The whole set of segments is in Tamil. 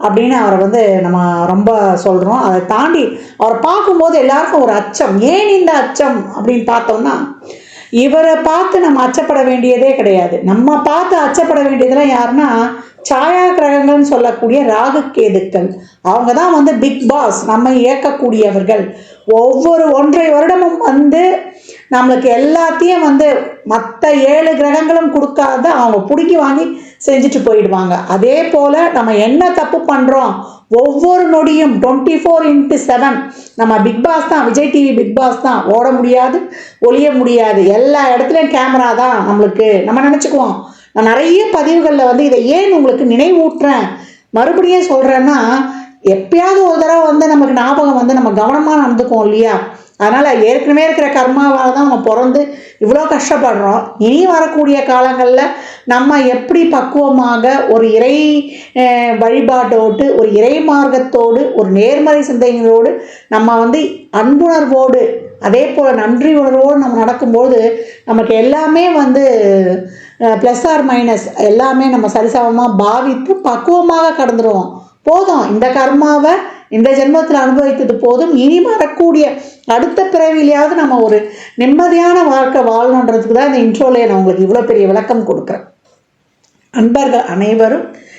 அப்படின்னு அவரை வந்து நம்ம ரொம்ப சொல்கிறோம் அதை தாண்டி அவரை பார்க்கும்போது எல்லாருக்கும் ஒரு அச்சம். ஏன் இந்த அச்சம் அப்படின்னு பார்த்தோம்னா இவரை பார்த்து நம்ம அச்சப்பட வேண்டியதே கிடையாது. நம்ம பார்த்து அச்சப்பட வேண்டியதெல்லாம் யாருன்னா சாயா கிரகங்கள்னு சொல்லக்கூடிய ராகு கேதுக்கள். அவங்க தான் வந்து பிக் பாஸ் நம்ம இயக்கக்கூடியவர்கள். ஒவ்வொரு ஒன்றை வருடமும் வந்து நம்மளுக்கு எல்லாத்தையும் வந்து மற்ற ஏழு கிரகங்களும் கொடுக்காத அவங்க பிடுங்கி வாங்கி செஞ்சுட்டு போயிடுவாங்க. அதே போல் நம்ம என்ன தப்பு பண்ணுறோம் ஒவ்வொரு நொடியும் டுவெண்ட்டி ஃபோர் இன்ட்டு செவன் நம்ம பிக் பாஸ் தான் விஜய் டிவி பிக் பாஸ் தான். ஓட முடியாது ஒளிய முடியாது. எல்லா இடத்துலையும் கேமரா தான் நம்மளுக்கு. நம்ம நினச்சிக்குவோம். நான் நிறைய பதிவுகளில் வந்து இதை ஏன் உங்களுக்கு நினைவூட்டுறேன்? மறுபடியும் சொல்கிறேன்னா எப்பயாவது ஒரு தடவை வந்து நமக்கு ஞாபகம் வந்து நம்ம கவனமாக நடந்துக்குவோம் இல்லையா? அதனால் ஏற்கனவே இருக்கிற கர்மாவால் தான் நம்ம பிறந்து இவ்வளோ கஷ்டப்படுறோம். இனி வரக்கூடிய காலங்களில் நம்ம எப்படி பக்குவமாக ஒரு இறை வழிபாட்டோடு ஒரு இறை மார்க்கத்தோடு ஒரு நேர்மறை சிந்தனைகளோடு நம்ம வந்து அன்புணர்வோடு அதே போல் நன்றி உணர்வோடு நம்ம நடக்கும்போது நமக்கு எல்லாமே வந்து ப்ளஸ் ஆர் மைனஸ் எல்லாமே நம்ம சரிசமமாக பாவித்து பக்குவமாக கடந்துருவோம். போதும். இந்த கர்மாவை இந்த ஜென்மத்தில் அனுபவித்தது போதும். இனி வரக்கூடிய அடுத்த பிறவிலையாவது நம்ம ஒரு நிம்மதியான வாழ்க்கை வாழணுன்றதுக்கு தான் இந்த இன்ட்ரோலே நான் உங்களுக்கு இவ்வளோ பெரிய விளக்கம் கொடுக்குறேன். அன்பர்கள் அனைவரும்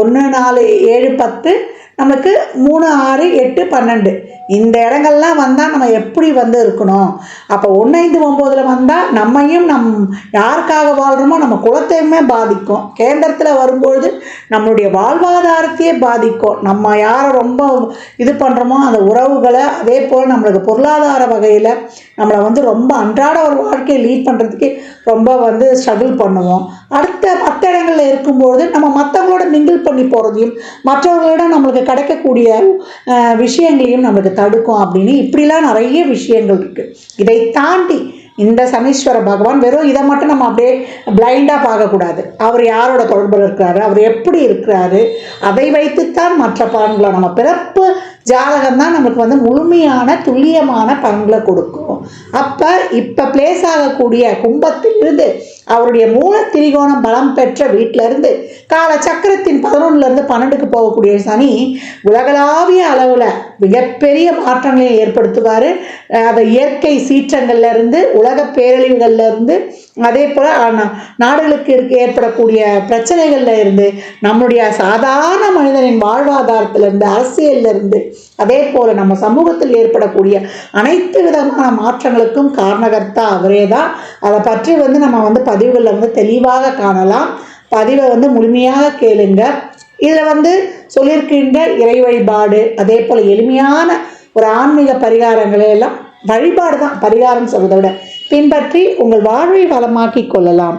ஒன்று நாலு ஏழு பத்து நமக்கு மூணு ஆறு எட்டு பன்னெண்டு. இந்த இடங்கள்லாம் வந்தால் நம்ம எப்படி வந்து இருக்கணும்? அப்போ ஒன்று ஐந்து ஒம்போதில் வந்தால் நம்மையும் நம் யாருக்காக வாழ்கிறோமோ நம்ம குலத்தையுமே பாதிக்கும். கேந்திரத்தில் வரும்பொழுது நம்மளுடைய வாழ்வாதாரத்தையே பாதிக்கும். நம்ம யாரை ரொம்ப இது பண்ணுறோமோ அந்த உறவுகளை அதே போல் நம்மளுக்கு பொருளாதார வகையில் நம்மளை வந்து ரொம்ப அன்றாட ஒரு வாழ்க்கையை லீட் பண்ணுறதுக்கு ரொம்ப வந்து ஸ்ட்ரகிள் பண்ணுவோம். அடுத்த மற்ற இடங்களில் இருக்கும்பொழுது நம்ம மற்றவங்களோட மிங்கிள் பண்ணி போகிறதையும் மற்றவர்களிடம் நம்மளுக்கு கிடைக்கக்கூடிய விஷயங்களையும் நம்மளுக்கு தடுக்கும் அப்படின்னு இப்படிலாம் நிறைய விஷயங்கள் இருக்குது இதை தாண்டி இந்த சனீஸ்வர பகவான் வெறும் இதை மட்டும் நம்ம அப்படியே பிளைண்டாக பார்க்கக்கூடாது. அவர் யாரோட தொடர்பில் இருக்கிறாரு? அவர் எப்படி இருக்கிறாரு? அதை வைத்துத்தான் மற்ற பலன்களை நம்ம பிறப்பு ஜாதகம் தான் நமக்கு வந்து முழுமையான துல்லியமான பலன்களை கொடுக்கும். அப்போ இப்போ பிளேஸ் ஆகக்கூடிய கும்பத்திலிருந்து அவருடைய மூல திரிகோணம் பலம் பெற்ற வீட்டிலிருந்து கால சக்கரத்தின் பதினொன்னுலேருந்து பன்னெண்டுக்கு போகக்கூடிய சனி உலகளாவிய அளவில் மிகப்பெரிய மாற்றங்களை ஏற்படுத்துவார். அதை இயற்கை சீற்றங்கள்லேருந்து உலக பேரழிவுகள்லேருந்து அதே போல் நாடுகளுக்கு இருக்க ஏற்படக்கூடிய பிரச்சனைகளில் இருந்து நம்முடைய சாதாரண மனிதனின் வாழ்வாதாரத்திலிருந்து அரசியல்ல இருந்து அதே போல் நம்ம சமூகத்தில் ஏற்படக்கூடிய அனைத்து விதமான மாற்றங்களுக்கும் காரணகர்த்தா அவரே தான். அதை பற்றி வந்து நம்ம வந்து பதிவுகளில் வந்து தெளிவாக காணலாம். பதிவை வந்து முழுமையாக கேளுங்கள் இதில் வந்து சொல்லியிருக்கின்ற இறை வழிபாடு அதே போல் எளிமையான ஒரு ஆன்மீக பரிகாரங்களை எல்லாம் வழிபாடு தான் பரிகாரம் சொல்வதை விட. பின்பற்றி உங்கள் வாழ்வை வளமாக்கி கொள்ளலாம்.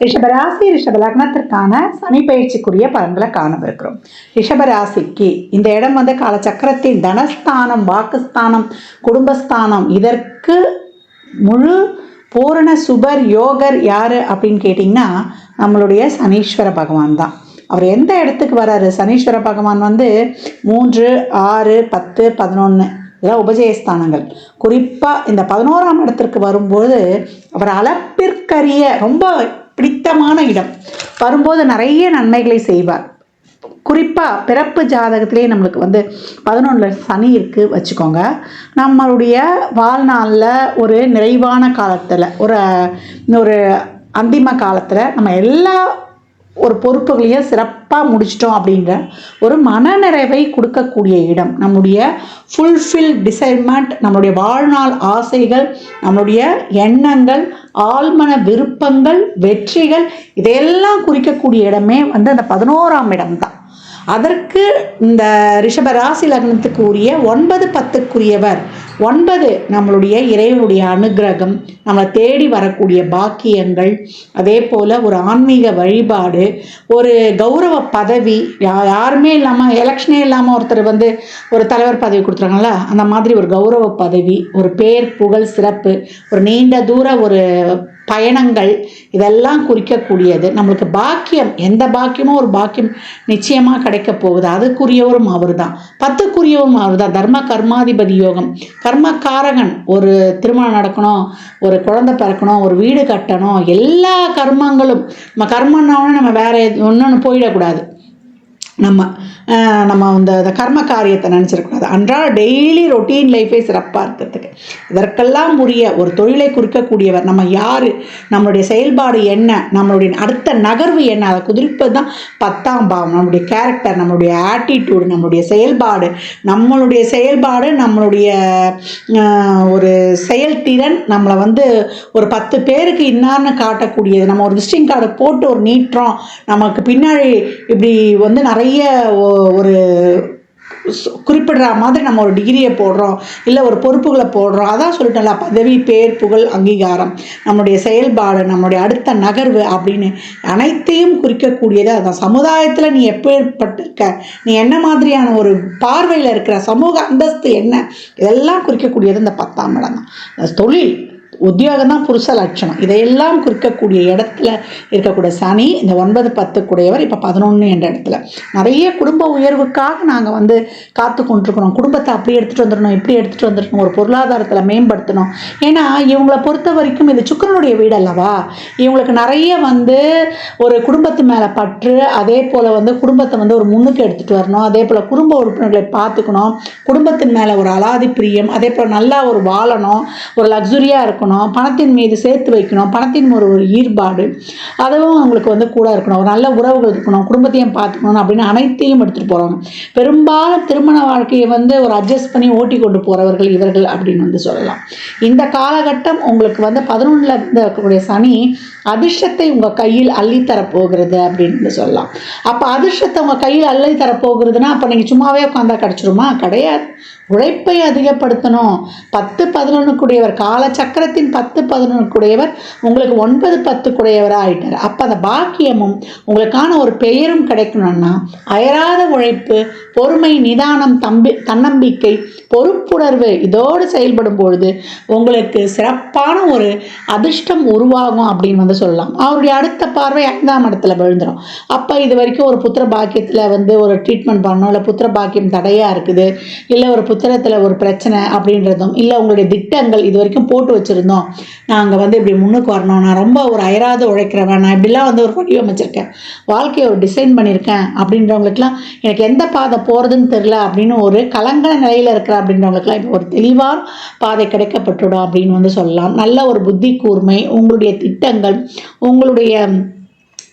ரிஷபராசி ரிஷப லக்னத்திற்கான சனி பயிற்சிக்குரிய பலன்களை காணவிருக்கிறோம். ரிஷபராசிக்கு இந்த இடம் வந்து காலச்சக்கரத்தின் தனஸ்தானம் வாக்குஸ்தானம் குடும்பஸ்தானம். இதற்கு முழு பூரண சுபர் யோகர் யார் அப்படின்னு கேட்டிங்கன்னா நம்மளுடைய சனீஸ்வர பகவான் தான். அவர் எந்த இடத்துக்கு வராரு? சனீஸ்வர பகவான் வந்து மூன்று ஆறு பத்து பதினொன்று இதெல்லாம் உபஜயஸ்தானங்கள். குறிப்பாக இந்த பதினோராம் இடத்திற்கு வரும்போது அவர் அளப்பிற்கரிய ரொம்ப பிடித்தமான இடம். வரும்போது நிறைய நன்மைகளை செய்வார். குறிப்பாக பிறப்பு ஜாதகத்திலே நம்மளுக்கு வந்து பதினொன்றில் சனி இருக்குது வச்சுக்கோங்க. நம்மளுடைய வாழ்நாளில் ஒரு நிறைவான காலத்தில் ஒரு ஒரு அந்திம காலத்தில் நம்ம எல்லா ஒரு பொறுப்புகளையும் சிறப்பாக முடிச்சிட்டோம் அப்படின்ற ஒரு மனநிறைவை கொடுக்கக்கூடிய இடம். நம்முடைய ஃபுல்ஃபில் டிசைன்மெண்ட் நம்மளுடைய வாழ்நாள் ஆசைகள் நம்மளுடைய எண்ணங்கள் ஆழ்மன விருப்பங்கள் வெற்றிகள் இதையெல்லாம் குறிக்கக்கூடிய இடமே வந்து அந்த பதினோராம் இடம் தான் அதற்கு இந்த ரிஷப ராசி லக்னத்துக்கு உரிய ஒன்பது பத்துக்குரியவர். ஒன்பது நம்மளுடைய இறைவனுடைய அனுகிரகம் நம்மளை தேடி வரக்கூடிய பாக்கியங்கள் அதே போல் ஒரு ஆன்மீக வழிபாடு ஒரு கௌரவ பதவி யா யாருமே இல்லாமல் எலெக்ஷனே இல்லாமல் ஒருத்தர் வந்து ஒரு தலைவர் பதவி கொடுத்துறாங்கல்ல அந்த மாதிரி ஒரு கௌரவ பதவி ஒரு பேர் புகழ் சிறப்பு ஒரு நீண்ட தூர ஒரு பயணங்கள் இதெல்லாம் குறிக்கக்கூடியது. நம்மளுக்கு பாக்கியம் எந்த பாக்கியமோ ஒரு பாக்கியம் நிச்சயமாக கிடைக்க போகுது. அதுக்குரியவரும் அவர் தான் பத்துக்குரியவரும் அவர் தான் தர்ம கர்மாதிபதி யோகம். கர்மக்காரகன். ஒரு திருமணம் நடக்கணும் ஒரு குழந்தை பிறக்கணும் ஒரு வீடு கட்டணும் எல்லா கர்மங்களும். நம்ம கர்மன்னாலும் நம்ம வேறு ஒன்று ஒன்று போயிடக்கூடாது. நம்ம நம்ம அந்த அந்த கர்ம காரியத்தை நினச்சிடக்கூடாது அன்றாட டெய்லி ரொட்டீன் லைஃபே சிறப்பாக இருக்கிறதுக்கு. இதற்கெல்லாம் உரிய ஒரு தொழிலை குறிக்கக்கூடியவர் நம்ம யார் நம்மளுடைய செயல்பாடு என்ன நம்மளுடைய அடுத்த நகர்வு என்ன அதை குதிர்ப்பது தான் பத்தாம் பாவம். நம்மளுடைய கேரக்டர் நம்மளுடைய ஆட்டிடியூடு நம்மளுடைய செயல்பாடு. நம்மளுடைய செயல்பாடு நம்மளுடைய ஒரு செயல்திறன் நம்மளை வந்து ஒரு பத்து பேருக்கு இன்னார்னு காட்டக்கூடியது. நம்ம ஒரு விசிட்டிங் கார்டை போட்டு ஒரு நீட்டுறோம். நமக்கு பின்னாடி இப்படி வந்து நிறைய நிறைய ஒரு குறிப்பிடுற மாதிரி நம்ம ஒரு டிகிரியை போடுறோம் இல்லை ஒரு பொறுப்புகளை போடுறோம். அதான் சொல்லிட்டோம்ல பதவி பேர் புகழ் அங்கீகாரம். நம்மளுடைய செயல்பாடு நம்மளுடைய அடுத்த நகர்வு அப்படின்னு அனைத்தையும் குறிக்கக்கூடியது அதான் சமுதாயத்தில் நீ எப்பேற்பட்டிருக்க நீ என்ன மாதிரியான ஒரு பார்வையில் இருக்கிற சமூக அந்தஸ்து என்ன? இதெல்லாம் குறிக்கக்கூடியது இந்த பத்தாம் இடம் தான். தொழில் உத்தியோகம் தான் புருஷ லட்சணம். இதையெல்லாம் குறிக்கக்கூடிய இடத்துல இருக்கக்கூடிய சனி இந்த ஒன்பது பத்து கூடையவர் இப்போ பதினொன்று என்ற இடத்துல. நிறைய குடும்ப உயர்வுக்காக நாங்கள் வந்து காத்து கொண்டிருக்கிறோம். குடும்பத்தை அப்படி எடுத்துகிட்டு வந்துடணும் இப்படி எடுத்துகிட்டு வந்துடணும் ஒரு பொருளாதாரத்தில் மேம்படுத்தணும். ஏன்னா இவங்களை பொறுத்த வரைக்கும் இது சுக்கரனுடைய வீடு அல்லவா? இவங்களுக்கு நிறைய வந்து ஒரு குடும்பத்து மேலே பற்று அதே போல் வந்து குடும்பத்தை வந்து ஒரு முன்னுக்கு எடுத்துகிட்டு வரணும். அதே போல் குடும்ப உறுப்பினர்களை பார்த்துக்கணும். குடும்பத்தின் மேலே ஒரு அலாதி பிரியம் அதே போல் நல்லா ஒரு வாழணும் ஒரு லக்ஸுரியாக இருக்கணும். பணத்தின் மீது சேர்த்து வைக்கணும் பணத்தின் ஒரு ஒரு ஈடுபாடு அதுவும் அவங்களுக்கு வந்து கூட இருக்கணும். ஒரு நல்ல உறவுகள் இருக்கணும் குடும்பத்தையும் பார்த்துக்கணும் அப்படின்னு அனைத்தையும் எடுத்துகிட்டு போகிறாங்க பெரும்பாலும் திருமண வாழ்க்கையை வந்து ஒரு அட்ஜஸ்ட் பண்ணி ஓட்டி கொண்டு போகிறவர்கள் இவர்கள் அப்படின்னு வந்து சொல்லலாம். இந்த காலகட்டம் உங்களுக்கு வந்து பதினொன்றில் இருக்கக்கூடிய சனி அதிர்ஷ்டத்தை உங்கள் கையில் அள்ளித்தரப்போகிறது அப்படின்னு சொல்லலாம். அப்போ அதிர்ஷ்டத்தை உங்கள் கையில் அள்ளித்தரப்போகிறதுனா அப்போ நீங்கள் சும்மாவே உட்காந்தா கிடச்சிருமா? கிடையாது. உழைப்பை அதிகப்படுத்தணும். பத்து பதினொன்றுக்குடையவர் காலச்சக்கரத்தின் பத்து பதினொன்றுக்குடையவர் உங்களுக்கு ஒன்பது பத்துக்குடையவராக ஆகிட்டார் அப்போ அந்த பாக்கியமும் உங்களுக்கான ஒரு பெயரும் கிடைக்கணும்னா அயராத உழைப்பு பொறுமை நிதானம் தம்பி தன்னம்பிக்கை பொறுப்புணர்வு இதோடு செயல்படும் பொழுது உங்களுக்கு சிறப்பான ஒரு அதிர்ஷ்டம் உருவாகும் அப்படின்னு வந்து சொல்லலாம். அவருடைய அடுத்த பார்வை ஐந்தாம் இடத்துல விழுந்துடும் அப்போ இது வரைக்கும் ஒரு புத்திர பாக்கியத்தில் வந்து ஒரு ட்ரீட்மெண்ட் பண்ணணும் இல்லை புத்திர பாக்கியம் தடையாக இருக்குது இல்லை ஒரு புத்திரத்தில் ஒரு பிரச்சனை அப்படின்றதும் இல்லை உங்களுடைய திட்டங்கள் இது வரைக்கும் போட்டு வச்சுருந்தோம். நாங்கள் வந்து இப்படி முன்னுக்கு வரணும். நான் ரொம்ப ஒரு அயராது உழைக்கிறவன். நான் இப்படிலாம் வந்து ஒரு வடிவமைச்சிருக்கேன். வாழ்க்கையை ஒரு டிசைன் பண்ணியிருக்கேன் அப்படின்றவங்களுக்குலாம் எனக்கு எந்த பாதை போகிறதுன்னு தெரில அப்படின்னு ஒரு கலங்கல நிலையில் இருக்கிற அப்படின்றவங்களுக்குலாம் இப்போ ஒரு தெளிவான பாதை கிடைக்கப்பட்டுடும் அப்படின்னு வந்து சொல்லலாம். நல்ல ஒரு புத்தி கூர்மை உங்களுடைய திட்டங்கள் உங்களுடைய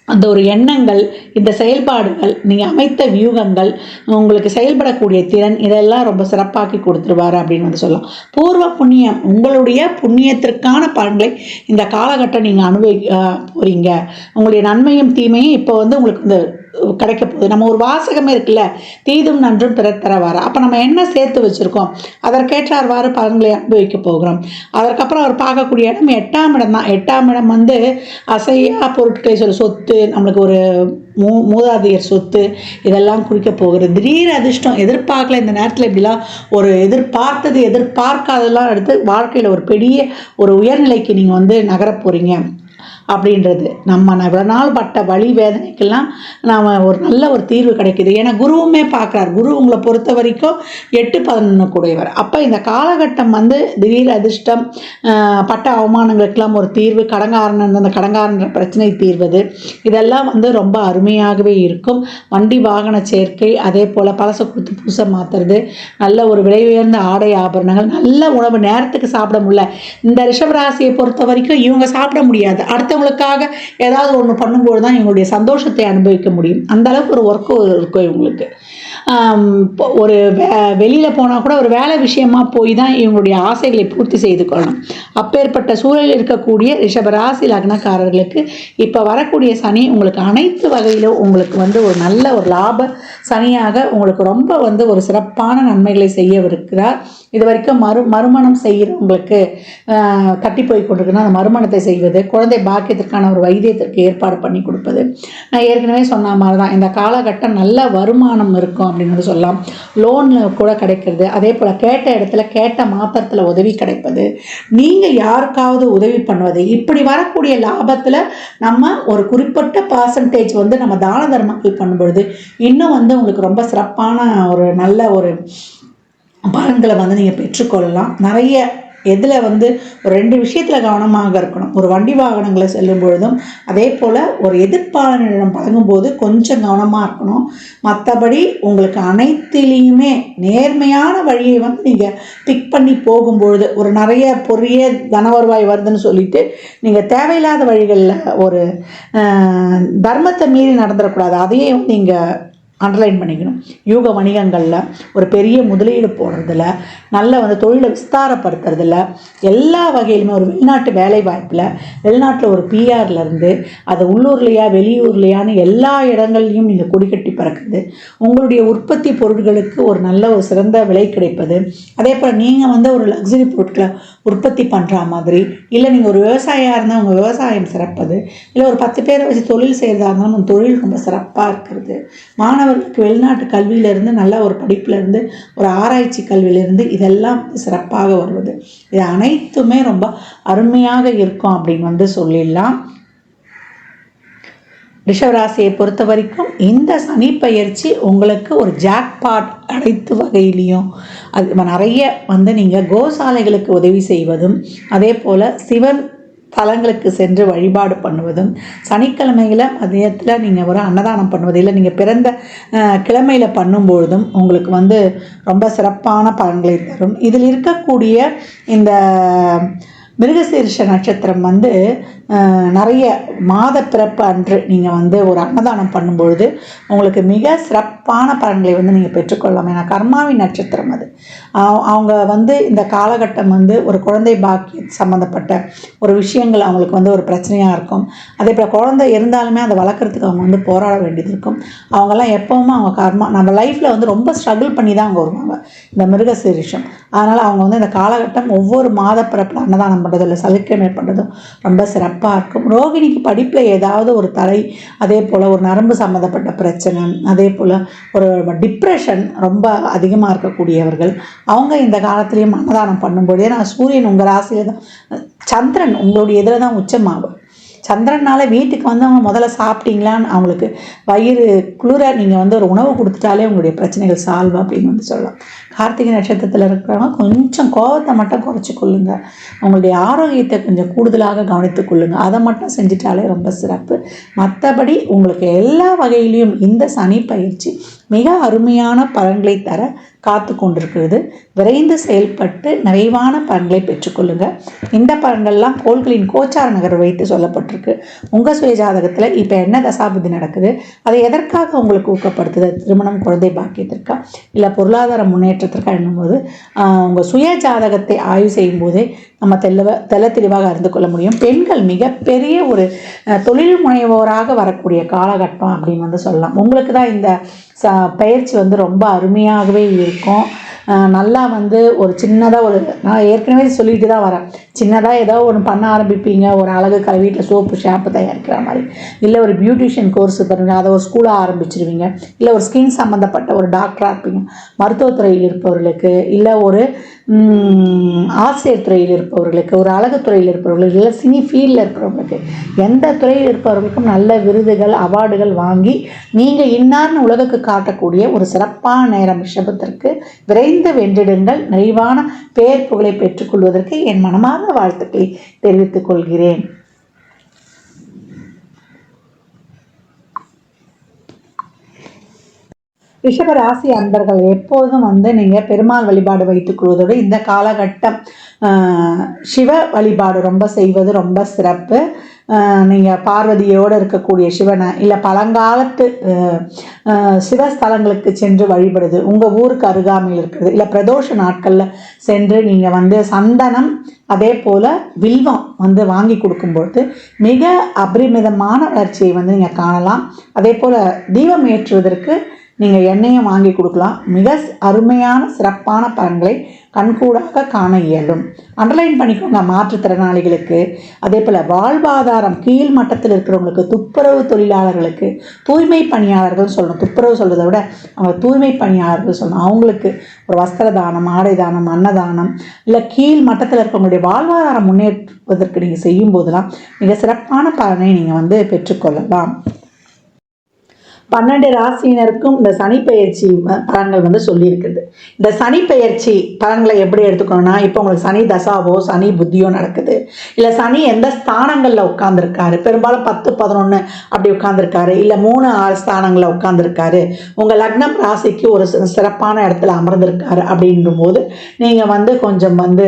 அந்த ஒரு எண்ணங்கள் இந்த செயல்பாடுகள் நீங்கள் அமைத்த வியூகங்கள் உங்களுக்கு செயல்படக்கூடிய திறன் இதெல்லாம் ரொம்ப சிறப்பாக்கி கொடுத்துருவாரு அப்படின்னு வந்து சொல்லலாம். பூர்வ புண்ணியம் உங்களுடைய புண்ணியத்திற்கான பலன்களை இந்த காலகட்டம் நீங்கள் அனுபவி போகிறீங்க உங்களுடைய நன்மையும் தீமையும் இப்போ வந்து உங்களுக்கு இந்த கிடைக்க போகுது நம்ம ஒரு வாசகமே இருக்குல்ல தீதும் நன்றும் பிறர் தரவாரா அப்போ நம்ம என்ன சேர்த்து வச்சுருக்கோம்? அதற்கேற்றார்வாறு பலன்களை அனுபவிக்க போகிறோம். அதற்கப்புறம் அவர் பார்க்கக்கூடிய இடம் எட்டாம் இடம் தான். எட்டாம் இடம் வந்து அசையா பொருட்களை சொல்ல சொத்து நம்மளுக்கு ஒரு மூ மூதாதையர் சொத்து இதெல்லாம் குறிக்க போகிறது திடீர் அதிர்ஷ்டம் எதிர்பார்க்கல இந்த நேரத்தில் இப்படிலாம் ஒரு எதிர்பார்த்தது எதிர்பார்க்காததெல்லாம் எடுத்து வாழ்க்கையில் ஒரு பெரிய ஒரு உயர்நிலைக்கு நீங்கள் வந்து நகரப் போகிறீங்க அப்படின்றது. நம்ம இவ்வளோ நாள் பட்ட வழி வேதனைக்கெல்லாம் நாம் ஒரு நல்ல ஒரு தீர்வு கிடைக்குது. ஏன்னா குருவுமே பார்க்குறார். குரு உங்களை பொறுத்த வரைக்கும் எட்டு பதினொன்று கூடையவர் அப்போ இந்த காலகட்டம் வந்து திடீர் அதிர்ஷ்டம் பட்ட அவமானங்களுக்கெல்லாம் ஒரு தீர்வு கடங்காரன் அந்த கடங்காரன்ற பிரச்சனை தீர்வது இதெல்லாம் வந்து ரொம்ப அருமையாகவே இருக்கும். வண்டி வாகன சேர்க்கை அதே போல் பழச கொடுத்து பூசை மாற்றுறது நல்ல ஒரு விலை உயர்ந்த ஆடை ஆபரணங்கள் நல்ல உணவு நேரத்துக்கு சாப்பிட முடியல. இந்த ரிஷபராசியை பொறுத்த வரைக்கும் இவங்க சாப்பிட முடியாது. அடுத்த அடுத்தவங்களுக்காக ஏதாவது ஒன்று பண்ணும்போது தான் இவங்களுடைய சந்தோஷத்தை அனுபவிக்க முடியும். அந்த அளவுக்கு ஒரு ஒர்க்கு இருக்கும் இவங்களுக்கு. ஒரு வெளியில் போனால் கூட ஒரு வேலை விஷயமா போய் தான் இவங்களுடைய ஆசைகளை பூர்த்தி செய்து கொள்ளணும். அப்பேற்பட்ட சூழலில் இருக்கக்கூடிய ரிஷபராசி லக்னக்காரர்களுக்கு இப்போ வரக்கூடிய சனி உங்களுக்கு அனைத்து வகையிலும் உங்களுக்கு வந்து ஒரு நல்ல ஒரு லாப சனியாக உங்களுக்கு ரொம்ப வந்து ஒரு சிறப்பான நன்மைகளை செய்யவிருக்கிறார். இது வரைக்கும் மறு மறுமணம் செய்கிறவங்களுக்கு ஆஹ், தட்டி போய் கொண்டிருக்குன்னா அந்த மறுமணத்தை செய்வது குழந்தை பாக்கியத்திற்கான ஒரு வைத்தியத்திற்கு ஏற்பாடு பண்ணி கொடுப்பது. நான் ஏற்கனவே சொன்ன மாதிரி தான் இந்த காலகட்டம் நல்ல வருமானம் இருக்கும் அப்படின்னு வந்து சொல்லலாம். லோனில் கூட கிடைக்கிறது. அதே போல் கேட்ட இடத்துல கேட்ட மாத்திரத்தில் உதவி கிடைப்பது. நீங்கள் யாருக்காவது உதவி பண்ணுவது. இப்படி வரக்கூடிய லாபத்தில் நம்ம ஒரு குறிப்பிட்ட பர்சன்டேஜ் வந்து நம்ம தான தர்மங்கள் பண்ணும்பொழுது இன்னும் வந்து உங்களுக்கு ரொம்ப சிறப்பான ஒரு நல்ல ஒரு பலன்களை வந்து நீங்கள் பெற்றுக்கொள்ளலாம். நிறைய எதில் வந்து ஒரு ரெண்டு விஷயத்தில் கவனமாக இருக்கணும். ஒரு வண்டி வாகனங்களை செல்லும் பொழுதும் அதே போல் ஒரு எதிர்ப்பாளனிடம் பழகும்போது கொஞ்சம் கவனமாக இருக்கணும். மற்றபடி உங்களுக்கு அனைத்திலையுமே நேர்மையான வழியை வந்து நீங்கள் பிக் பண்ணி போகும்பொழுது ஒரு நிறைய பொரிய தன வருவாய் வருதுன்னு சொல்லிட்டு நீங்கள் தேவையில்லாத வழிகளில் ஒரு தர்மத்தை மீறி நடந்துடக்கூடாது அதையும் நீங்கள் அண்டர்லைன் பண்ணிக்கணும். யூக வணிகங்களில் ஒரு பெரிய முதலீடு போடுறதுல நல்ல வந்து தொழிலை விஸ்தாரப்படுத்துறதுல எல்லா வகையிலுமே ஒரு வெளிநாட்டு வேலை வாய்ப்பில் வெளிநாட்டில் ஒரு பிஆர்லேருந்து அது உள்ளூர்லையா வெளியூர்லையான்னு எல்லா இடங்கள்லையும் நீங்கள் கொடிக்கட்டி பறக்குது. உங்களுடைய உற்பத்தி பொருட்களுக்கு ஒரு நல்ல ஒரு சிறந்த விலை கிடைப்பது. அதே போல் நீங்கள் வந்து ஒரு லக்ஸரி பொருட்களை உற்பத்தி பண்ணுற மாதிரி. இல்லை நீங்கள் ஒரு விவசாயியாக இருந்தால் உங்கள் விவசாயம் சிறப்பது. இல்லை ஒரு பத்து பேரை வச்சு தொழில் செய்கிறதா இருந்தாலும் உங்கள் தொழில் ரொம்ப சிறப்பாக இருக்கிறது. மாணவர்களுக்கு வெளிநாட்டு கல்வியிலேருந்து நல்ல ஒரு படிப்புலேருந்து ஒரு ஆராய்ச்சி கல்வியிலேருந்து இதெல்லாம் சிறப்பாக வருவது. இது அனைத்துமே ரொம்ப அருமையாக இருக்கும் அப்படின்னு வந்து சொல்லிடலாம். ரிஷவராசியை பொறுத்த வரைக்கும் இந்த சனி பயிற்சி உங்களுக்கு ஒரு ஜாக்பாட் அனைத்து வகையிலையும். அது நிறைய வந்து நீங்கள் கோசாலைகளுக்கு உதவி செய்வதும் அதே போல் சிவன் தலங்களுக்கு சென்று வழிபாடு பண்ணுவதும் சனிக்கிழமையில் மதியத்தில் நீங்கள் ஒரு அன்னதானம் பண்ணுவது இல்லை நீங்கள் பிறந்த கிழமையில் பண்ணும்பொழுதும் உங்களுக்கு வந்து ரொம்ப சிறப்பான பலன்களை தரும். இதில் இருக்கக்கூடிய இந்த மிருகசீரிஷ நட்சத்திரம் வந்து நிறைய மாத பிறப்பு அன்று நீங்கள் வந்து ஒரு அன்னதானம் பண்ணும்பொழுது உங்களுக்கு மிக சிறப்பான பலன்களை வந்து நீங்கள் பெற்றுக்கொள்ளலாம். ஏன்னா கர்மாவின் நட்சத்திரம் அது. அவங்க வந்து இந்த காலகட்டம் வந்து ஒரு குழந்தை பாக்கிய சம்மந்தப்பட்ட ஒரு விஷயங்கள் அவங்களுக்கு வந்து ஒரு பிரச்சனையாக இருக்கும். அதே போல் குழந்தை இருந்தாலுமே அதை வளர்க்குறதுக்கு அவங்க வந்து போராட வேண்டியது இருக்கும். அவங்கெல்லாம் எப்போவுமே அவங்க கர்மா நம்ம லைஃப்பில் வந்து ரொம்ப ஸ்ட்ரகிள் பண்ணி தான் அவங்க வருவாங்க. இந்த மிருக சீரிஷம் அதனால் அவங்க வந்து இந்த காலகட்டம் ஒவ்வொரு மாத பிறப்பில் அன்னதானம் பண்ணுறது இல்லை சலுக்கை பண்ணுறதும் ரொம்ப சிறப்பு. பார்க்கும். இருக்கும் ரோகிணிக்கு படிப்பில் ஏதாவது ஒரு தலை அதே போல் ஒரு நரம்பு சம்மந்தப்பட்ட பிரச்சனை அதே போல் ஒரு டிப்ரெஷன் ரொம்ப அதிகமாக இருக்கக்கூடியவர்கள் அவங்க இந்த காலத்துலேயும் அன்னதானம் பண்ணும்போது ஏன்னா சூரியன் உங்கள் ராசியில் தான் சந்திரன் உங்களுடைய இதில் தான் உச்சமாகும் சந்திரனால் வீட்டுக்கு வந்து அவங்க முதல்ல சாப்பிட்டீங்களான்னு அவங்களுக்கு வயிறு குளிர நீங்கள் வந்து ஒரு உணவு கொடுத்துட்டாலே உங்களுடைய பிரச்சனைகள் சால்வ் அப்படின்னு வந்து சொல்லலாம். கார்த்திகை நட்சத்திரத்தில் இருக்கிறவங்க கொஞ்சம் கோவத்தை மட்டும் குறைச்சி கொள்ளுங்க. அவங்களுடைய ஆரோக்கியத்தை கொஞ்சம் கூடுதலாக கவனித்துக் கொள்ளுங்க. அதை மட்டும் செஞ்சுட்டாலே ரொம்ப சிறப்பு. மற்றபடி உங்களுக்கு எல்லா வகையிலையும் இந்த சனி பயிற்சி மிக அருமையான பலன்களை தர காத்து கொண்டிருக்கிறது. விரைந்து செயல்பட்டு நிறைவான பலன்களை பெற்றுக்கொள்ளுங்க இந்த பலன்கள்லாம் கோள்களின் கோச்சார நகர் வைத்து சொல்லப்பட்டிருக்கு. உங்கள் சுயஜாதகத்தில் இப்போ என்ன தசாபுத்தி நடக்குது? அதை எதற்காக உங்களுக்கு ஊக்கப்படுத்துது? திருமணம் குழந்தை பாக்கியத்திற்கா? இல்லை பொருளாதார முன்னேற்றத்திற்கா என்னும்போது உங்கள் சுய ஜாதகத்தை ஆய்வு செய்யும் போதே நம்ம தெளிவ தெல தெளிவாக அறிந்து கொள்ள முடியும். பெண்கள் மிகப்பெரிய ஒரு தொழில் முனைவோராக வரக்கூடிய காலகட்டம் அப்படின்னு வந்து சொல்லலாம். உங்களுக்கு தான் இந்த ச பயிற்சி வந்து ரொம்ப அருமையாகவே இருக்கும். நல்லா வந்து ஒரு சின்னதாக ஒரு நான் ஏற்கனவே சொல்லிட்டு தான் வரேன். சின்னதாக ஏதோ ஒன்று பண்ண ஆரம்பிப்பீங்க. ஒரு அழகு கலை வீட்டில் சோப்பு ஷாம்பு தயாரிக்கிற மாதிரி. இல்லை ஒரு பியூட்டிஷியன் கோர்ஸ் பண்ணுவீங்க அதை ஒரு ஸ்கூலாக ஆரம்பிச்சிருவீங்க. இல்லை ஒரு ஸ்கின் சம்மந்தப்பட்ட ஒரு டாக்டராக இருப்பீங்க. மருத்துவத்துறையில் இருப்பவர்களுக்கு இல்லை ஒரு ஆசிரியர் துறையில் இருப்பவர்களுக்கு ஒரு அழகு துறையில் இருப்பவர்களுக்கு இல்லை சினி ஃபீல்டில் இருக்கிறவங்களுக்கு எந்த துறையில் இருப்பவர்களுக்கும் நல்ல விருதுகள் அவார்டுகள் வாங்கி நீங்கள் இன்னார்னு உலகுக்கு காட்டக்கூடிய ஒரு சிறப்பான நேரம் ரிஷபத்திற்கு விரைந்து வென்றிடுங்கள். நிறைவான பெயர் புகழை பெற்றுக்கொள்வதற்கு என் மனமார்ந்த வாழ்த்துக்களை தெரிவித்துக் கொள்கிறேன். ரிஷபராசி அன்பர்கள் எப்போதும் வந்து நீங்கள் பெருமாள் வழிபாடு வைத்துக் கொள்வதோடு இந்த காலகட்டம் சிவ வழிபாடு ரொம்ப செய்வது ரொம்ப சிறப்பு. நீங்கள் பார்வதியோடு இருக்கக்கூடிய சிவனை இல்லை பழங்காலத்து சிவஸ்தலங்களுக்கு சென்று வழிபடுது. உங்கள் ஊருக்கு அருகாமையில் இருக்கிறது. இல்லை பிரதோஷ நாட்களில் சென்று நீங்கள் வந்து சந்தனம் அதே போல் வில்வம் வந்து வாங்கி கொடுக்கும்பொழுது மிக அபரிமிதமான வளர்ச்சியை வந்து நீங்கள் காணலாம். அதே போல் தீபம் ஏற்றுவதற்கு நீங்கள் எண்ணெயும் வாங்கி கொடுக்கலாம். மிக அருமையான சிறப்பான பலன்களை கண்கூடாக காண இயலும். அண்டர்லைன் பண்ணிக்கோங்க மாற்றுத்திறனாளிகளுக்கு. அதே போல் வாழ்வாதாரம் கீழ் மட்டத்தில் இருக்கிறவங்களுக்கு துப்புரவு தொழிலாளர்களுக்கு தூய்மை பணியாளர்கள் சொல்லணும். துப்புரவு சொல்கிறத விட அவங்க தூய்மை பணியாளர்கள் சொல்லணும். அவங்களுக்கு ஒரு வஸ்திர தானம் ஆடை தானம் அன்னதானம் இல்லை கீழ் மட்டத்தில் இருக்கவங்களுடைய வாழ்வாதாரம் முன்னேற்றுவதற்கு நீங்கள் செய்யும் போதெல்லாம் மிக சிறப்பான பலனை நீங்கள் வந்து பெற்றுக்கொள்ளலாம். பன்னெண்டு ராசியினருக்கும் இந்த சனிப்பெயர்ச்சி பலன்கள் வந்து சொல்லியிருக்குது. இந்த சனிப்பெயர்ச்சி பலன்களை எப்படி எடுத்துக்கணும்னா இப்போ உங்களுக்கு சனி தசாவோ சனி புத்தியோ நடக்குது. இல்லை சனி எந்த ஸ்தானங்களில் உட்காந்துருக்காரு பெரும்பாலும் பத்து பதினொன்று அப்படி உட்காந்துருக்காரு இல்லை மூணு ஆறு ஸ்தானங்களில் உட்காந்துருக்காரு உங்கள் லக்னம் ராசிக்கு ஒரு சிறப்பான இடத்துல அமர்ந்திருக்காரு அப்படின்றும் போது நீங்கள் வந்து கொஞ்சம் வந்து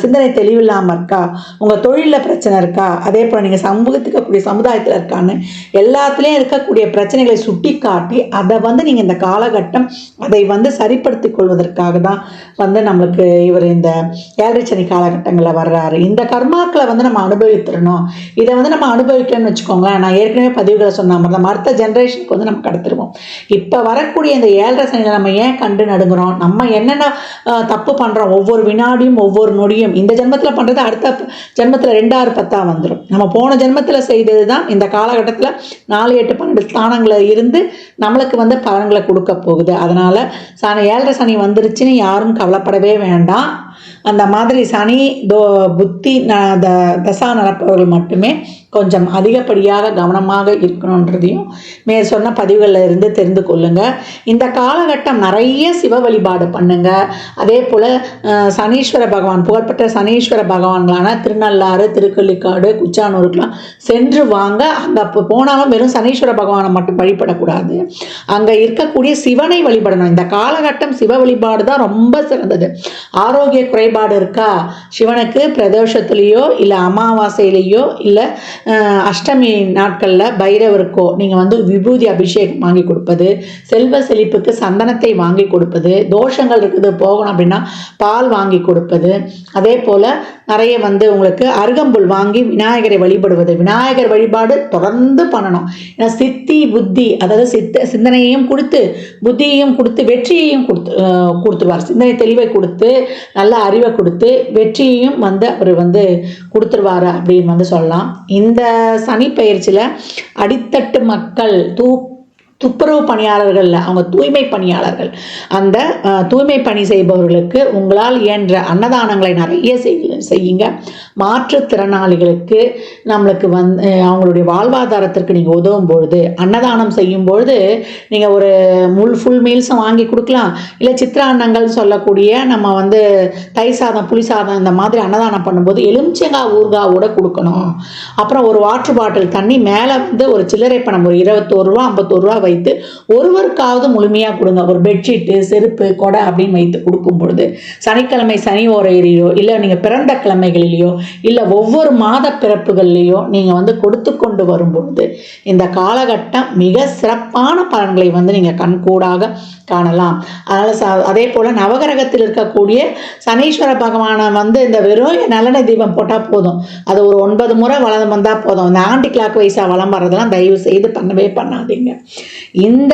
சிந்தனை தெளிவில்லாமல் இருக்கா? உங்கள் தொழிலில் பிரச்சனை இருக்கா? அதே போல் நீங்கள் சமூகத்துக்கு இருக்கக்கூடிய சமுதாயத்தில் இருக்கான்னு எல்லாத்துலேயும் இருக்கக்கூடிய பிரச்சனைகளை சுட்டி காட்டி அதை வந்து நீங்கள் இந்த காலகட்டம் அதை வந்து சரிப்படுத்தி கொள்வதற்காக தான் வந்து நம்மளுக்கு இவர் இந்த ஏழரைச்சனி காலகட்டங்களில் வர்றாரு. இந்த கர்மாக்களை வந்து நம்ம அனுபவித்துடணும் இதை வந்து நம்ம அனுபவிக்கணும்னு வச்சுக்கோங்களேன். நான் ஏற்கனவே பதிவுகளை சொன்ன மாதிரி தான். அடுத்த ஜென்ரேஷனுக்கு வந்து நம்ம கடத்திருவோம். இப்போ வரக்கூடிய இந்த ஏழரை சனியில் நம்ம ஏன் கண்டு நடுங்குறோம்? நம்ம என்னென்ன தப்பு பண்ணுறோம் ஒவ்வொரு வினாடியும் ஒவ்வொரு நொடியும். இந்த ஜென்மத்தில் பண்ணுறது அடுத்த ஜென்மத்தில் ரெண்டாறு பத்தாக வந்துடும் நம்ம போன ஜென்மத்தில் செய்தது தான் இந்த காலகட்டத்தில் நாலு எட்டு பன்னெண்டு ஸ்தானங்களில் இருந்து நம்மளுக்கு வந்து பலன்களை கொடுக்க போகுது. அதனால் சனி ஏழரை சனி வந்துருச்சுன்னு யாரும் கவலைப்படவே வேண்டாம். அந்த மாதிரி சனி தோ புத்தி ந த தசா நடப்பவர்கள் மட்டுமே கொஞ்சம் அதிகப்படியாக கவனமாக இருக்கணுன்றதையும் மே சொன்ன பதிவுகளில் இருந்து தெரிந்து கொள்ளுங்க. இந்த காலகட்டம் நிறைய சிவ வழிபாடு பண்ணுங்க. அதே போல் சனீஸ்வர பகவான் புகழ்பெற்ற சனீஸ்வர பகவான்களான திருநள்ளாறு திருக்கள்ளிக்காடு குச்சானூருக்கெலாம் சென்று வாங்க. அங்கே அப்போ போனாலும் வெறும் சனீஸ்வர பகவானை மட்டும் வழிபடக்கூடாது. அங்கே இருக்கக்கூடிய சிவனை வழிபடணும். இந்த காலகட்டம் சிவ வழிபாடு தான் ரொம்ப சிறந்தது. ஆரோக்கிய குறை குறைபாடு இருக்கா? சிவனுக்கு பிரதோஷத்துலேயோ இல்லை அமாவாசையிலேயோ இல்லை அஷ்டமி நாட்களில் பைரவருக்கோ நீங்கள் வந்து விபூதி அபிஷேகம் வாங்கி கொடுப்பது செல்வ செழிப்புக்கு சந்தனத்தை வாங்கி கொடுப்பது தோஷங்கள் இருக்குது போகணும் அப்படின்னா பால் வாங்கி கொடுப்பது அதே போல் நிறைய வந்து உங்களுக்கு அருகம்புல் வாங்கி விநாயகரை வழிபடுவது விநாயகர் வழிபாடு தொடர்ந்து பண்ணணும். ஏன்னா சித்தி புத்தி அதாவது சித்த சிந்தனையையும் கொடுத்து புத்தியையும் கொடுத்து வெற்றியையும் கொடுத்து கொடுத்துருவார். சிந்தனை தெளிவை கொடுத்து நல்ல அறிவு கொடுத்து வெற்றியையும் வந்து அவர் வந்து கொடுத்துருவாரு அப்படின்னு வந்து சொல்லலாம். இந்த சனி பயிற்சியில் அடித்தட்டு மக்கள் தூ துப்புரவு பணியாளர்களில் அவங்க தூய்மை பணியாளர்கள். அந்த தூய்மை பணி செய்பவர்களுக்கு உங்களால் இயன்ற அன்னதானங்களை நிறைய செய்- செய்யுங்க. மாற்றுத்திறனாளிகளுக்கு நம்மளுக்கு வந்து அவங்களுடைய வாழ்வாதாரத்திற்கு நீங்கள் உதவும் பொழுது அன்னதானம் செய்யும் பொழுது நீங்கள் ஒரு முள் ஃபுல் மீல்ஸும் வாங்கி கொடுக்கலாம். இல்லை சித்திரான்னங்கள் சொல்லக்கூடிய நம்ம வந்து தை சாதம் புளி சாதம் இந்த மாதிரி அன்னதானம் பண்ணும்போது எலுமிச்சங்காய் ஊறுகாவோட கொடுக்கணும். அப்புறம் ஒரு வாட்டர் பாட்டில் தண்ணி மேலே வந்து ஒரு சில்லறை பணம் ஒரு இருபத்தோரு ரூபா ஐம்பத்தோரு ரூபா வைத்து ஒருவருக்காவது முழுமையாக கொடுங்க. ஒரு பெட்ஷீட்டு செருப்பு கொடை அப்படின்னு வைத்து கொடுக்கும் பொழுது சனிக்கிழமை சனி ஓரையிலையோ இல்லை நீங்கள் பிறந்த கிழமைகளிலேயோ இல்லை ஒவ்வொரு மாத பிறப்புகள்லேயோ நீங்கள் வந்து கொடுத்து கொண்டு வரும்பொழுது இந்த காலகட்டம் மிக சிறப்பான பலன்களை வந்து நீங்கள் கண்கூடாக காணலாம். அதனால் ச அதே போல் நவகிரகத்தில் இருக்கக்கூடிய சனீஸ்வர பகவானை வந்து இந்த வெறும் நலனை தீபம் போட்டால் போதும். அது ஒரு ஒன்பது முறை வளம் வந்தால் போதும். இந்த ஆண்டி கிளாக் வைஸாக வளம் வர்றதெல்லாம் தயவு செய்து பண்ணவே பண்ணாதீங்க. இந்த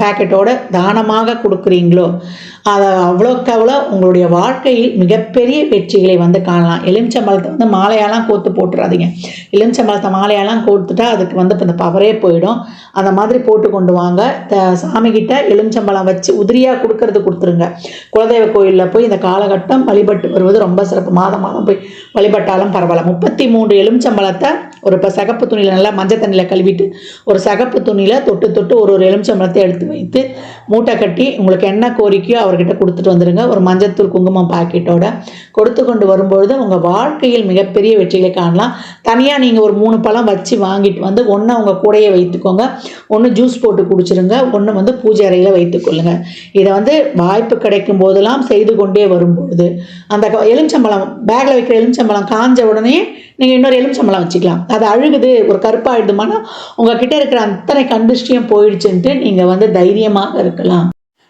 பேக்கெட்டோட தானமாக கொடுக்குறீங்களோ அதை அவ்வளோக்கு அவ்வளோ உங்களுடைய வாழ்க்கையில் மிகப்பெரிய வெற்றிகளை வந்து காணலாம். எலுமிச்சம்பழத்தை வந்து மாலையாலாம் கோத்து போட்டுறாதீங்க. எலுமிச்சம்பழத்தை மாலையாலாம் கோத்துட்டா அதுக்கு வந்து இப்போ இந்த பவரே போயிடும். அந்த மாதிரி போட்டு கொண்டு வாங்க. த சாமிக்கிட்ட எலுமிச்சம்பழம் வச்சு உதிரியாக கொடுக்கறது கொடுத்துருங்க. குலதெய்வ கோயிலில் போய் இந்த காலகட்டம் வழிபட்டு வருவது ரொம்ப சிறப்பு. மாதம் மாதம் போய் வழிபட்டாலும் பரவாயில்ல. முப்பத்தி மூன்று எலுமிச்சம்பழத்தை ஒரு இப்போ சகப்பு துணியில் நல்லா மஞ்சள் தண்ணியில் கழுவிட்டு ஒரு சகப்பு துணியில் தொட்டு தொட்டு ஒரு ஒரு எலுமிச்சம்பழத்தை எடுத்து வைத்து மூட்டை கட்டி உங்களுக்கு என்ன கோரிக்கையோ அவர்கிட்ட கொடுத்துட்டு வந்துடுங்க ஒரு மஞ்சத்தூள் குங்குமம் பாக்கெட்டோட கொடுத்து கொண்டு வரும்பொழுது உங்கள் வாழ்க்கையில் மிகப்பெரிய வெற்றிகளை காணலாம். தனியாக நீங்கள் ஒரு மூணு பழம் வச்சு வாங்கிட்டு வந்து ஒன்று உங்கள் கூடையே வைத்துக்கோங்க. ஒன்று ஜூஸ் போட்டு குடிச்சிருங்க. ஒன்று வந்து பூஜை அறையில் வைத்துக்கொள்ளுங்க இதை வந்து வாய்ப்பு கிடைக்கும் போதெல்லாம் செய்து கொண்டே வரும்பொழுது அந்த எலுமிச்சம்பழம் பேக்கில் வைக்கிற எலுமிச்சம்பழம் காஞ்ச உடனே நீங்கள் இன்னொரு எலுமிச்சம்பழம் வச்சுக்கலாம். அது அழுகுது ஒரு கருப்பாயிடுமானா உங்ககிட்ட இருக்கிற அத்தனை கண்டிஷ்டியும் போயிடுச்சுன்ட்டு நீங்கள் வந்து தைரியமாக இருக்கலாம்.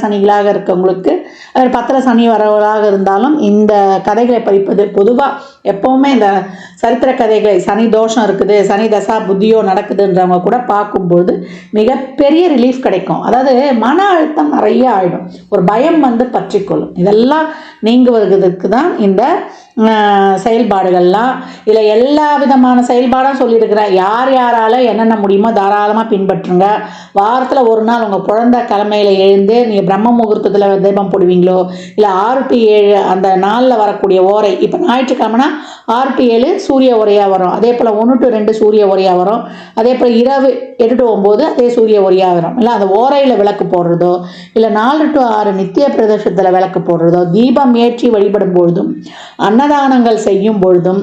சனிகளாக இருக்கிறவங்களுக்கு பத்திர சனி வரவர்களாக இருந்தாலும் இந்த கதைகளை படிப்பது பொதுவாக எப்போவுமே இந்த சரித்திர கதைகளை சனி தோஷம் இருக்குது சனி தசா புத்தியோ நடக்குதுன்றவங்க கூட பார்க்கும்போது மிகப்பெரிய ரிலீஃப் கிடைக்கும். அதாவது மன அழுத்தம் நிறைய ஆகிடும் ஒரு பயம் வந்து பற்றிக்கொள்ளும். இதெல்லாம் நீங்குவதற்கு தான் இந்த செயல்பாடுகள்லாம் இதில் எல்லா விதமான செயல்பாடும் சொல்லியிருக்கிறேன் யார் யாரால் என்னென்ன முடியுமோ தாராளமாக பின்பற்றுங்க. வாரத்தில் ஒரு நாள் உங்கள் குழந்த கிழமையில் எழுந்து நீங்கள் பிரம்ம முகூர்த்தத்தில் தீபம் போடுவீங்களோ இல்லை ஆறு டு ஏழு அந்த நாளில் வரக்கூடிய ஓரை இப்போ ஞாயிற்றுக்கிழமைனா ஆறு டு ஏழு சூரிய உரையாக வரும். அதே போல் ஒன்று டு ரெண்டு சூரிய உரையாக வரும். அதே போல் இரவு எட்டு டு ஒம்பது அதே சூரிய உரையாக வரும். இல்லை அந்த ஓரையில் விளக்கு போடுறதோ இல்லை நாலு டு ஆறு நித்திய பிரதேசத்தில் விளக்கு போடுறதோ தீபம் ஏற்றி வழிபடும் பொழுதும் அன்னதானங்கள் செய்யும் பொழுதும்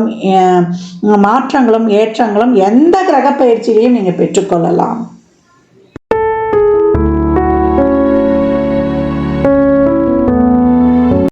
மாற்றங்களும் மாற்றங்களும் ஏற்றங்களும் எந்த கிரக பயிற்சியிலையும் நீங்கள் பெற்றுக்கொள்ளலாம்.